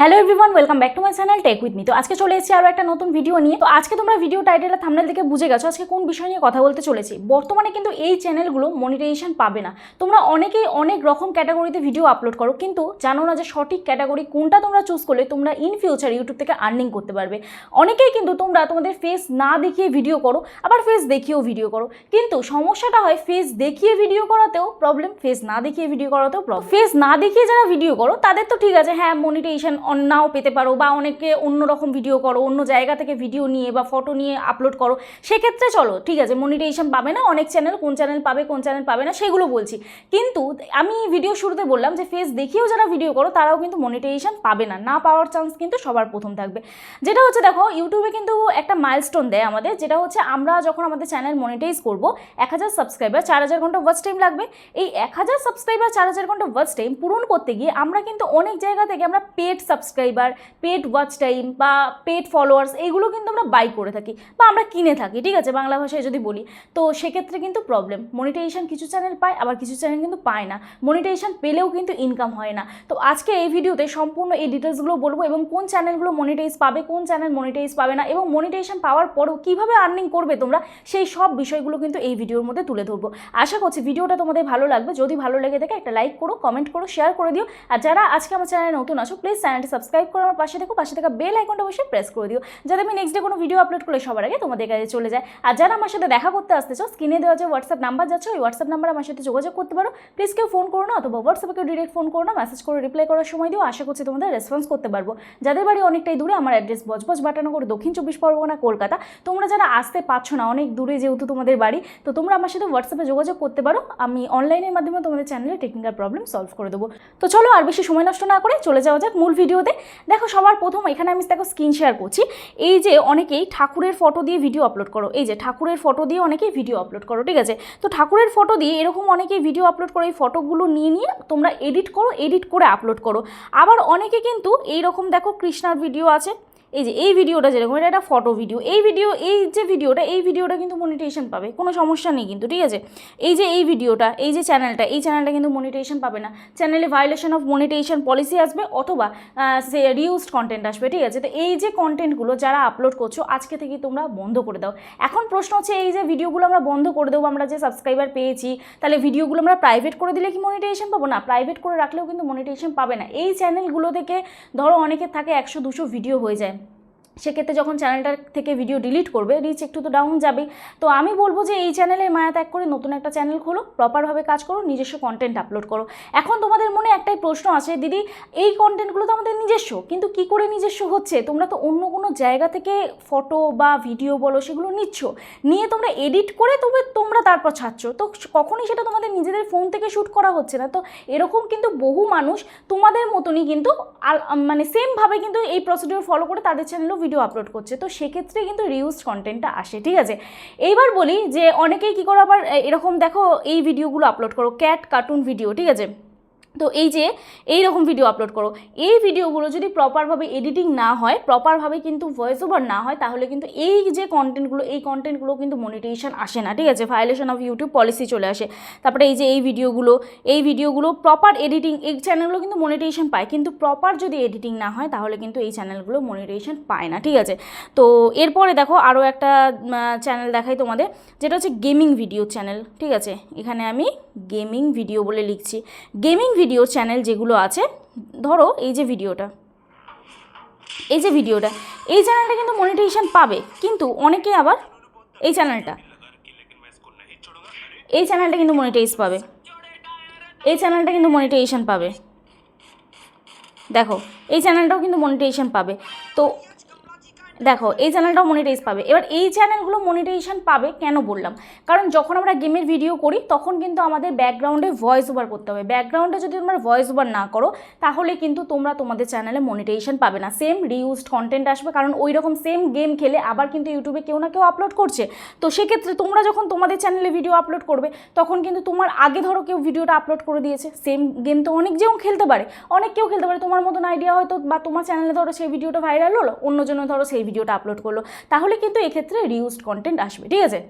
Hello everyone welcome back to my channel tech with me তো আজকে চলে এসেছি আরও একটা নতুন ভিডিও নিয়ে। তো আজকে তোমরা ভিডিও টাইটেল থামনেল থেকে বুঝে গেছো আজকে কোন বিষয় নিয়ে কথা বলতে চলেছি। বর্তমানে কিন্তু এই চ্যানেলগুলো মনিটাইজেশন পাবে না। তোমরা অনেকেই অনেক রকম ক্যাটাগরিতে ভিডিও আপলোড করো, কিন্তু জানো না যে সঠিক ক্যাটাগরি কোনটা তোমরা চুজ করলে তোমরা ইন ফিউচার ইউটিউব থেকে আর্নিং করতে পারবে। অনেকেই কিন্তু তোমরা তোমাদের ফেস না দেখিয়ে ভিডিও করো, আবার ফেস দেখিয়েও ভিডিও করো। কিন্তু সমস্যাটা হয় ফেস দেখিয়ে ভিডিও করাতেও প্রবলেম ফেস না দেখিয়ে ভিডিও করাতেও প্রবলেম ফেস না দেখিয়ে যারা ভিডিও করো, তাদের তো ঠিক আছে হ্যাঁ মনিটাইজেশন নাও পেতে পারো বা অনেকে অন্য রকম ভিডিও করো, অন্য জায়গা থেকে ভিডিও নিয়ে বা ফটো নিয়ে আপলোড করো, সেক্ষেত্রে চলো, ঠিক আছে মনিটাইজেশন পাবে না, অনেক চ্যানেল কোন চ্যানেল পাবে, কোন চ্যানেল পাবে না, সেগুলো বলছি। কিন্তু আমি ভিডিও শুরুতে বললাম যে ফেস দেখিয়েও যারা ভিডিও করো, তারাও কিন্তু মনিটাইজেশন পাবে না না পাওয়ার চান্স কিন্তু সবার প্রথম থাকবে। যেটা হচ্ছে দেখো ইউটিউবে কিন্তু একটা মাইলস্টোন দেয় আমাদের, যেটা হচ্ছে আমরা যখন আমাদের চ্যানেল মনিটাইজ করব, এক হাজার সাবস্ক্রাইবার চার হাজার ঘণ্টা ওয়াচ টাইম লাগবে। এই এক হাজার সাবস্ক্রাইবার চার হাজার ঘণ্টা ওয়াচ টাইম পূরণ করতে গিয়ে আমরা কিন্তু অনেক জায়গা থেকে আমরা paid subscriber paid watch time বা পেড ফলোয়ার্স এইগুলো কিন্তু আমরা বাই করে থাকি বা আমরা কিনে থাকি, ঠিক আছে? বাংলা ভাষায় যদি বলি, তো সেক্ষেত্রে কিন্তু প্রবলেম মনিটাইজেশন কিছু চ্যানেল পায়, আবার কিছু চ্যানেল কিন্তু পায় না। মনিটাইজেশন পেলেও কিন্তু ইনকাম হয় না। তো আজকে এই ভিডিওতে সম্পূর্ণ এই ডিটেলসগুলো বলব এবং কোন চ্যানেলগুলো মনিটাইজ পাবে, কোন চ্যানেল মনিটাইজ পাবে না এবং মনিটাইজেশন পাওয়ার পরও কীভাবে আর্নিং করবে তোমরা, সেই সব বিষয়গুলো কিন্তু এই ভিডিওর মধ্যে তুলে ধরবো। আশা করছি ভিডিওটা তোমাদের ভালো লাগবে। যদি ভালো লেগে থাকে একটা লাইক করো কমেন্ট করো শেয়ার করে দিও। আর যারা আজকে আমার চ্যানেলে নতুন আছো প্লিজ চ্যানেলটি সাবস্ক্রাইব করে আমার পাশে দেখো পাশে থাকা বেল আইকনটা অবশ্যই প্রেস করে দিও, যাতে আমি নেক্সট ডে কোনো ভিডিও আপলোড করলে সবার আগে তোমাদের কাছে চলে যায়। আর যারা আমার সাথে দেখা করতে আসতে চাও স্ক্রিনে দেওয়া যে হোয়াটসঅ্যাপ নাম্বার যাচ্ছে, ওই হোয়াটসঅ্যাপ নাম্বার আমার সাথে যোগাযোগ করতে পারো। প্লিজ কেউ ফোন করো না, অথবা হোয়াটসঅ্যাপে কেউ ডিরেক্ট ফোন করো না মেসেজ করে রিপ্লাই করার সময় দিও। আশা করছি তোমাদের রেসপন্স করতে পারব। যাদের বাড়ি অনেকটাই দূরে, আমার অ্যাড্রেস বজবজ বাটানগর, দক্ষিণ চব্বিশ পরগনা, কলকাতা। তোমরা যারা আসতে পারছ না, অনেক দূরে যেহেতু তোমাদের বাড়ি, তো তোমরা আমার সাথে হোয়াটসঅ্যাপে যোগাযোগ করতে পারো। আমি অনলাইনের মাধ্যমে তোমাদের চ্যানেলে টেকনিক্যাল প্রবলেম সলভ করে দেবো। তো চলো আর বেশি সময় নষ্ট না করে চলে যাওয়া যাক মূল ভিডিওতে। দেখো, সবার প্রথম এখানে আমি দেখো স্ক্রিন শেয়ার করছি। এই যে অনেকেই ঠাকুরের ফটো দিয়ে ভিডিও আপলোড করো। এই যে ঠাকুরের ফটো দিয়ে অনেকেই ভিডিও আপলোড করো, ঠিক আছে? তো ঠাকুরের ফটো দিয়ে এরকম অনেকেই ভিডিও আপলোড করো, এই ফটোগুলো নিয়ে নিয়ে তোমরা এডিট করো এডিট করে আপলোড করো। আবার অনেকে কিন্তু এইরকম দেখো কৃষ্ণার ভিডিও আছে। এই যে এই ভিডিওটা যেরকম, এটা একটা ফটো ভিডিও এই ভিডিও এই যে ভিডিওটা, এই ভিডিওটা কিন্তু মনিটেশন পাবে, কোনো সমস্যা নেই কিন্তু, ঠিক আছে? এই যে এই ভিডিওটা, এই যে চ্যানেলটা এই চ্যানেলটা কিন্তু মনিটেশন পাবে না। চ্যানেলে ভায়োলেশন অফ মনিটেশন পলিসি আসবে অথবা সে রিউজড কন্টেন্ট আসবে, ঠিক আছে? তো এই যে কন্টেন্টগুলো যারা আপলোড করছ, আজকে থেকে তোমরা বন্ধ করে দাও। এখন প্রশ্ন হচ্ছে, এই যে ভিডিওগুলো আমরা বন্ধ করে দেবো, আমরা যে সাবস্ক্রাইবার পেয়েছি, তাহলে ভিডিওগুলো আমরা প্রাইভেট করে দিলে কি মনিটেশন পাবো? না প্রাইভেট করে রাখলেও কিন্তু মনিটেশন পাবে না। এই চ্যানেলগুলো থেকে, ধরো অনেকের থাকে একশো দুশো ভিডিও হয়ে যায়। সেক্ষেত্রে যখন চ্যানেলটার থেকে ভিডিও ডিলিট করবে রিচ একটু তো ডাউন যাবে। তো আমি বলব যে এই চ্যানেলের মায়া ত্যাগ করে নতুন একটা চ্যানেল খোলো প্রপারভাবে কাজ করো, নিজস্ব কন্টেন্ট আপলোড করো। এখন তোমাদের মনে একটাই প্রশ্ন আছে, দিদি, এই কন্টেন্টগুলো তো আমাদের নিজস্ব, কিন্তু কি করে নিজস্ব হচ্ছে? তোমরা তো অন্য কোনো জায়গা থেকে ফটো বা ভিডিও বলো, সেগুলো নিচ্ছ। নিয়ে তোমরা এডিট করে তবে তোমরা তারপর ছাড়ছ। তো কখনই সেটা তোমাদের নিজেদের ফোন থেকে শ্যুট করা হচ্ছে না। তো এরকম কিন্তু বহু মানুষ তোমাদের মতনই কিন্তু মানে সেমভাবে কিন্তু এই প্রসিডিওর ফলো করে তাদের চ্যানেলেও ভিডিও আপলোড করছে, তো সেক্ষেত্রে কিন্তু রিউজ কন্টেন্টটা আসে, ঠিক আছে? এইবার বলি যে, অনেকেই কী করো আবার এরকম দেখো এই ভিডিওগুলো আপলোড করো ক্যাট কার্টুন ভিডিও ঠিক আছে? তো এই যে, এই রকম ভিডিও আপলোড করো। এই ভিডিওগুলো যদি প্রপারভাবে এডিটিং না হয় প্রপারভাবে কিন্তু ভয়েস ওভার না হয়, তাহলে কিন্তু এই যে কন্টেন্টগুলো এই কন্টেন্টগুলো কিন্তু মনিটেশন আসে না, ঠিক আছে? ভায়োলেশন অফ ইউটিউব পলিসি চলে আসে। তারপরে এই যে, এই ভিডিওগুলো এই ভিডিওগুলো প্রপার এডিটিং এই চ্যানেলগুলো কিন্তু মনিটেশন পায়। কিন্তু প্রপার যদি এডিটিং না হয়, তাহলে কিন্তু এই চ্যানেলগুলো মনিটেশন পায় না, ঠিক আছে? তো এরপরে দেখো আরও একটা চ্যানেল দেখাই তোমাদের। যেটা হচ্ছে গেমিং ভিডিও চ্যানেল ঠিক আছে? এখানে আমি গেমিং ভিডিও বলে লিখছি। গেমিং ভিডিও চ্যানেল যেগুলো আছে, ধরো এই যে ভিডিওটা এই যে ভিডিওটা এই চ্যানেলটা কিন্তু মনিটেশন পাবে, কিন্তু অনেকে আবার এই চ্যানেলটা এই চ্যানেলটা কিন্তু মনিটাইজ পাবে, এই চ্যানেলটা কিন্তু মনিটাইজেশন পাবে। দেখো, এই চ্যানেলটাও কিন্তু মনিটাইজেশন পাবে। তো দেখো, এই চ্যানেলটাও মনিটাইজ পাবে। এবার এই চ্যানেলগুলো মনিটাইজেশন পাবে কেন বললাম? কারণ যখন আমরা গেমের ভিডিও করি, তখন কিন্তু আমাদের ব্যাকগ্রাউন্ডে ভয়েস ওভার করতে হবে। ব্যাকগ্রাউন্ডে যদি তোমরা ভয়েস ওভার না করো, তাহলে কিন্তু তোমরা তোমাদের চ্যানেলে মনিটাইজেশন পাবে না। সেম রিউজড কন্টেন্ট আসবে, কারণ ওই রকম সেম গেম খেলে আবার কিন্তু ইউটিউবে কেউ না কেউ আপলোড করছে। তো সেক্ষেত্রে তোমরা যখন তোমাদের চ্যানেলে ভিডিও আপলোড করবে, তখন কিন্তু তোমার আগে ধরো কেউ ভিডিওটা আপলোড করে দিয়েছে। সেম গেম তো অনেক যেও খেলতে পারে। অনেক কেউ খেলতে পারে। তোমার মতন আইডিয়া হয়তো বা তোমার চ্যানেলে ধরো সেই ভিডিওটা ভাইরাল হলো অন্যজনে ধরো সেই ভিডিওটা আপলোড করল তাহলে কিন্তু এক্ষেত্রে রিউজড কন্টেন্ট আসবে ঠিক আছে?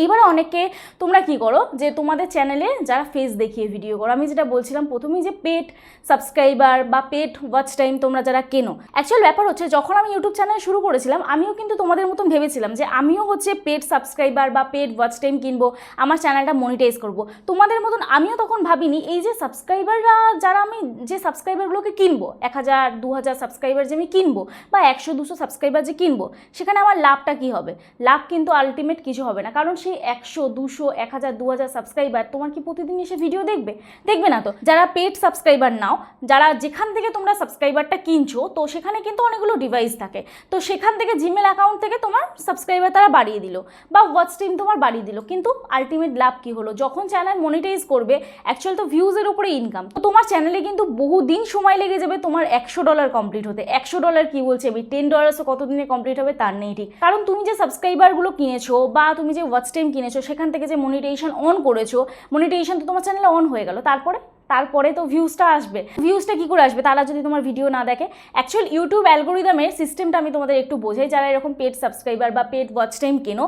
এইবারে অনেকে তোমরা কি করো? যে তোমাদের চ্যানেলে যারা ফেস দেখিয়ে ভিডিও করো। আমি যেটা বলছিলাম, প্রথমেই যে পেট সাবস্ক্রাইবার বা পেট ওয়াচ টাইম তোমরা যারা কেনো অ্যাকচুয়াল ব্যাপার হচ্ছে যখন আমি ইউটিউব চ্যানেল শুরু করেছিলাম, আমিও কিন্তু তোমাদের মতন ভেবেছিলাম যে আমিও হচ্ছে পেট সাবস্ক্রাইবার বা পেট ওয়াচ টাইম কিনবো, আমার চ্যানেলটা মনিটাইজ করব। তোমাদের মতন আমিও তখন ভাবিনি, এই যে সাবস্ক্রাইবাররা যারা আমি যে সাবস্ক্রাইবারগুলোকে কিনবো, এক হাজার, দু হাজার সাবস্ক্রাইবার যে আমি কিনবো বা একশো, দুশো সাবস্ক্রাইবার যে কিনবো, সেখানে আমার লাভটা কি হবে? লাভ কিন্তু আলটিমেট কিছু হবে না। কারণ সেই একশো, দুশো, এক হাজার, দু হাজার সাবস্ক্রাইবার তোমার কি প্রতিদিন এসে ভিডিও দেখবে? দেখবে না তো? যারা পেড সাবস্ক্রাইবার নাও, যারা যেখান থেকে তোমরা সাবস্ক্রাইবারটা কিনছো, তো সেখানে কিন্তু অনেকগুলো ডিভাইস থাকে। তো সেখান থেকে জিমেল অ্যাকাউন্ট থেকে তোমার সাবস্ক্রাইবার তারা বাড়িয়ে দিল, বা ওয়াচ টাইম তোমার বাড়িয়ে দিল। কিন্তু আলটিমেট লাভ কি হলো? যখন চ্যানেল মনিটাইজ করবে অ্যাকচুয়াল তো ভিউজের উপরে ইনকাম তো তোমার চ্যানেলে কিন্তু বহুদিন সময় লেগে যাবে তোমার একশো ডলার কমপ্লিট হতে। একশো ডলার কি বলছে? আমি টেন ডলার্সও কতদিনে কমপ্লিট হবে তার নেই ঠিক। কারণ তুমি যে সাবস্ক্রাইবারগুলো কিনেছো, বা তুমি যে ওয়াচ টাইম কিনেছো, সেখান থেকে যে মনিটেশন অন করেছ মনিটেশন তো তোমার চ্যানেলে অন হয়ে গেল, তারপরে? তারপরে তো ভিউজটা আসবে। ভিউজটা কী করে আসবে? তারা যদি তোমার ভিডিও না দেখে অ্যাকচুয়াল ইউটিউব অ্যালগোরিদমের সিস্টেমটা আমি তোমাদের একটু বোঝাই। যারা এরকম পেড সাবস্ক্রাইবার বা পেড ওয়াচ টাইম কেনো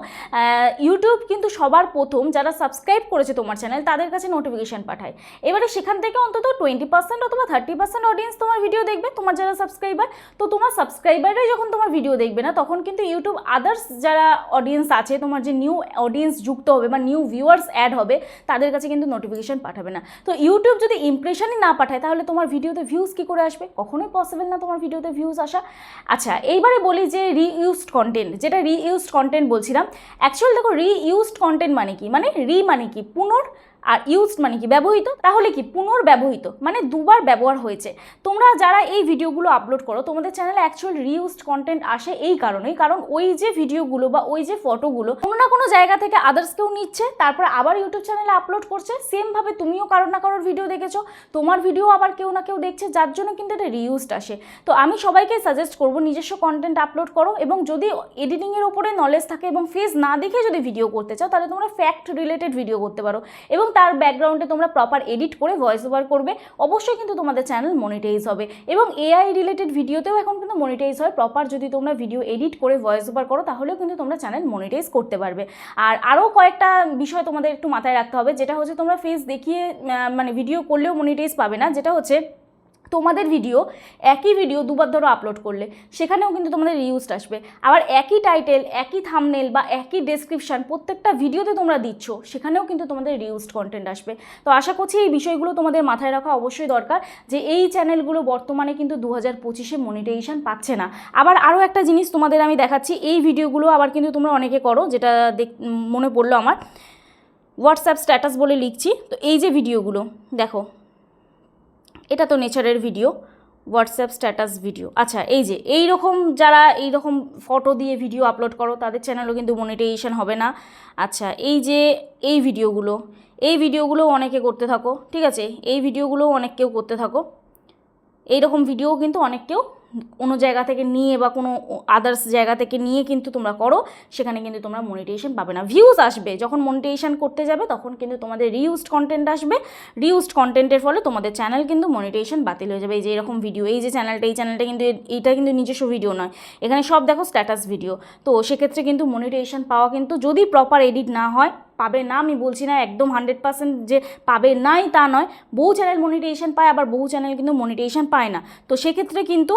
ইউটিউব কিন্তু সবার প্রথম যারা সাবস্ক্রাইব করেছে তোমার চ্যানেল তাদের কাছে নোটিফিকেশান পাঠায়। এবারে সেখান থেকে অন্তত টোয়েন্টি পার্সেন্ট অথবা থার্টি পার্সেন্ট অডিয়েন্স তোমার ভিডিও দেখবে। তোমার যারা সাবস্ক্রাইবার তো তোমার সাবস্ক্রাইবাররাই যখন তোমার ভিডিও দেখবে না, তখন কিন্তু ইউটিউব আদার্স যারা অডিয়েন্স আছে, তোমার যে নিউ অডিয়েন্স যুক্ত হবে বা নিউ ভিউয়ার্স অ্যাড হবে, তাদের কাছে কিন্তু নোটিফিকেশান পাঠাবে না। তো ইউটিউব যদি ইমপ্রেশনই না পাঠায়, তাহলে তোমার ভিডিওতে ভিউজ কী করে আসবে? কখনোই পসিবল না তোমার ভিডিওতে ভিউজ আসা। আচ্ছা এইবারে বলি যে রিইউজড কন্টেন্ট যেটা রিইউজড কন্টেন্ট বলছিলাম অ্যাকচুয়াল দেখো রিইউজড কন্টেন্ট মানে কি? মানে রি মানে কি? পুনর আর ইউজড মানে কি? ব্যবহৃত? তাহলে কি? পুনর্ব্যবহৃত। মানে দুবার ব্যবহার হয়েছে। তোমরা যারা এই ভিডিওগুলো আপলোড করো, তোমাদের চ্যানেলে অ্যাকচুয়াল রিউজড কন্টেন্ট আসে এই কারণেই। কারণ ওই যে ভিডিওগুলো বা ওই যে ফটোগুলো কোনো না কোনো জায়গা থেকে আদার্স কেউ নিচ্ছে, তারপর আবার ইউটিউব চ্যানেলে আপলোড করছে। সেমভাবে তুমিও কারোর না কারোর ভিডিও দেখেছ। তোমার ভিডিও আবার কেউ না কেউ দেখছে, যার জন্য কিন্তু এটা রিউজড আসে। তো আমি সবাইকে সাজেস্ট করব, নিজস্ব কন্টেন্ট আপলোড করো এবং যদি এডিটিংয়ের ওপরে নলেজ থাকে এবং ফেস না দেখে যদি ভিডিও করতে চাও, তাহলে তোমরা ফ্যাক্ট রিলেটেড ভিডিও করতে পারো। এবং তার ব্যাকগ্রাউন্ডে তোমরা প্রপার এডিট করে ভয়েস ওভার করবে। অবশ্যই কিন্তু তোমাদের চ্যানেল মনিটাইজ হবে। এবং এআই রিলেটেড ভিডিওতেও এখন কিন্তু মনিটাইজ হয়। প্রপার যদি তোমরা ভিডিও এডিট করে ভয়েস ওভার করো, তাহলেও কিন্তু তোমরা চ্যানেল মনিটাইজ করতে পারবে। আর আরও কয়েকটা বিষয় তোমাদের একটু মাথায় রাখতে হবে, যেটা হচ্ছে তোমরা ফেস দেখিয়ে মানে ভিডিও করলেও মনিটাইজ পাবে না। যেটা হচ্ছে তোমাদের ভিডিও একই ভিডিও দুবার ধরো আপলোড করলে, সেখানেও কিন্তু তোমাদের রিউজড আসবে। আবার একই টাইটেল একই থামনেল বা একই ডেসক্রিপশান প্রত্যেকটা ভিডিওতে তোমরা দিচ্ছ, সেখানেও কিন্তু তোমাদের রিউজড কন্টেন্ট আসবে। তো আশা করছি এই বিষয়গুলো তোমাদের মাথায় রাখা অবশ্যই দরকার, যে এই চ্যানেলগুলো বর্তমানে কিন্তু দু হাজার পঁচিশে মনিটাইজেশন পাচ্ছে না। আবার আরও একটা জিনিস তোমাদের আমি দেখাচ্ছি, এই ভিডিওগুলো আবার কিন্তু তোমরা অনেকে করো, যেটা দেখ, মনে পড়ল আমার হোয়াটসঅ্যাপ স্ট্যাটাস বলে লিখছি, তো এই যে ভিডিওগুলো দেখো এটা তো নেচারের ভিডিও হোয়াটসঅ্যাপ স্ট্যাটাস ভিডিও আচ্ছা এই যে এই রকম যারা এই রকম ফটো দিয়ে ভিডিও আপলোড করো, তাদের চ্যানেলও কিন্তু মনিটাইজেশন হবে না। আচ্ছা এই যে, এই ভিডিওগুলো এই ভিডিওগুলো অনেকে করতে থাকো, ঠিক আছে? এই ভিডিওগুলো অনেক কেউ করতে থাকো। এই রকম ভিডিও কিন্তু অনেক কেউ কোনো জায়গা থেকে নিয়ে বা কোনো আদার্স জায়গা থেকে নিয়ে কিন্তু তোমরা করো, সেখানে কিন্তু তোমরা মনিটাইজেশন পাবে না। ভিউজ আসবে, যখন মনিটাইজেশন করতে যাবে তখন কিন্তু তোমাদের রিউজড কন্টেন্ট আসবে। রিউজড কন্টেন্টের ফলে তোমাদের চ্যানেল কিন্তু মনিটাইজেশন বাতিল হয়ে যাবে। এই যে এরকম ভিডিও এই যে চ্যানেলটা এই চ্যানেলটা কিন্তু এইটা কিন্তু নিজস্ব ভিডিও নয়। এখানে সব দেখো স্ট্যাটাস ভিডিও তো সেক্ষেত্রে কিন্তু মনিটাইজেশন পাওয়া কিন্তু যদি প্রপার এডিট না হয়, পাবে না, আমি বলছি না একদম হান্ড্রেড পার্সেন্ট যে পাবে নাই তা নয়। বহু চ্যানেল মনিটাইজেশন পায়, আবার বহু চ্যানেল কিন্তু মনিটাইজেশন পায় না। তো সেক্ষেত্রে কিন্তু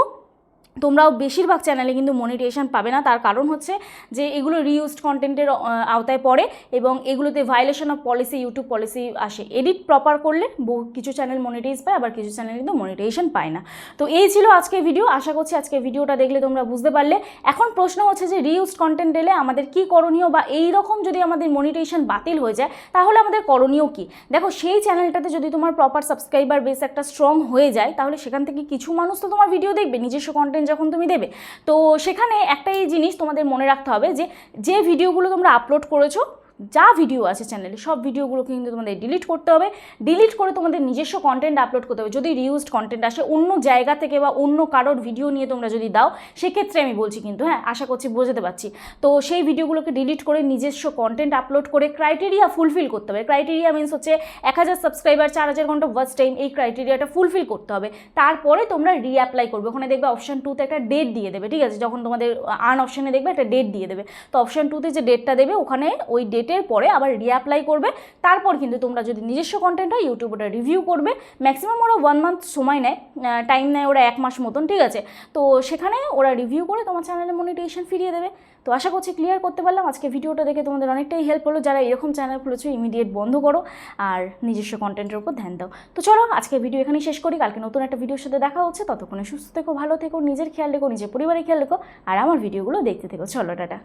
তোমরাও বেশিরভাগ চ্যানেলে কিন্তু মনিটাইজেশন পাবে না। তার কারণ হচ্ছে যে এগুলো রিউজড কন্টেন্টের আওতায় পড়ে এবং এগুলোতে violation of policy YouTube policy আসে। এডিট প্রপার করলে বহু কিছু চ্যানেল মনিটাইজ পায়, আবার কিছু চ্যানেল কিন্তু মনিটাইজেশন পায় না। তো এই ছিল আজকে ভিডিও আশা করছি আজকে ভিডিওটা দেখলে তোমরা বুঝতে পারলে। এখন প্রশ্ন হচ্ছে যে রিউজড কন্টেন্ট এলে আমাদের কি করণীয় বা এই রকম যদি আমাদের মনিটাইজেশন বাতিল হয়ে যায়, তাহলে আমাদের করণীয় কি? দেখো, সেই চ্যানেলটাতে যদি তোমার প্রপার সাবস্ক্রাইবার বেস একটা স্ট্রং হয়ে যায়, তাহলে সেখান থেকে কিছু মানুষ তো তোমার ভিডিও দেখবে। নিজস্ব কন্টেন্ট যখন তুমি দেবে। তো সেখানে একটাই জিনিস তোমাদের মনে রাখতে হবে যে যে ভিডিওগুলো তোমরা আপলোড করেছ যা ভিডিও আছে চ্যানেলে সব ভিডিওগুলো কিন্তু তোমাদের ডিলিট করতে হবে। ডিলিট করে তোমাদের নিজস্ব কন্টেন্ট আপলোড করতে হবে। যদি রিউজড কন্টেন্ট আসে, অন্য জায়গা থেকে বা অন্য কারোর ভিডিও নিয়ে তোমরা যদি দাও, সেক্ষেত্রে আমি বলছি কিন্তু হ্যাঁ আশা করছি বোঝাতে পারছি। তো সেই ভিডিওগুলোকে ডিলিট করে নিজস্ব কন্টেন্ট আপলোড করে ক্রাইটেরিয়া ফুলফিল করতে হবে। ক্রাইটেরিয়া মিনস হচ্ছে এক হাজার সাবস্ক্রাইবার চার হাজার ঘণ্টা ওয়াচ টাইম এই ক্রাইটেরিয়াটা ফুলফিল করতে হবে। তারপরে তোমরা রিঅ্যাপ্লাই করবে। ওখানে দেখবে অপশান টুতে একটা ডেট দিয়ে দেবে, ঠিক আছে? যখন তোমাদের আর্ন অপশনে দেখবে, একটা ডেট দিয়ে দেবে। তো অপশান টুতে যে ডেটটা দেবে, ওখানে ওই ডেটে ডেটের পরে আবার রিঅ্যাপ্লাই করবে। তারপর কিন্তু তোমরা যদি নিজস্ব কন্টেন্ট হয় ইউটিউব ওটা রিভিউ করবে। ম্যাক্সিমাম ওরা ওয়ান মান্থ সময় নেয় টাইম নেয় ওরা এক মাস মতন, ঠিক আছে? তো সেখানে ওরা রিভিউ করে তোমার চ্যানেলে মনিটাইজেশন ফিরিয়ে দেবে। তো আশা করছি ক্লিয়ার করতে পারলাম। আজকে ভিডিওটা দেখে তোমাদের অনেকটাই হেল্প হলো। যারা এরকম চ্যানেল খুলেছো ইমিডিয়েট বন্ধ করো আর নিজস্ব কন্টেন্টের উপর ধ্যান দাও। তো চলো, আজকে ভিডিও এখানেই শেষ করি। কালকে নতুন একটা ভিডিওর সাথে দেখা হচ্ছে। ততক্ষণে সুস্থ থেকো, ভালো থেকো, নিজের খেয়াল রেখো, নিজের পরিবারের খেয়াল রেখো, আর আমার ভিডিওগুলো দেখতে থেকো। চলো, টাটা।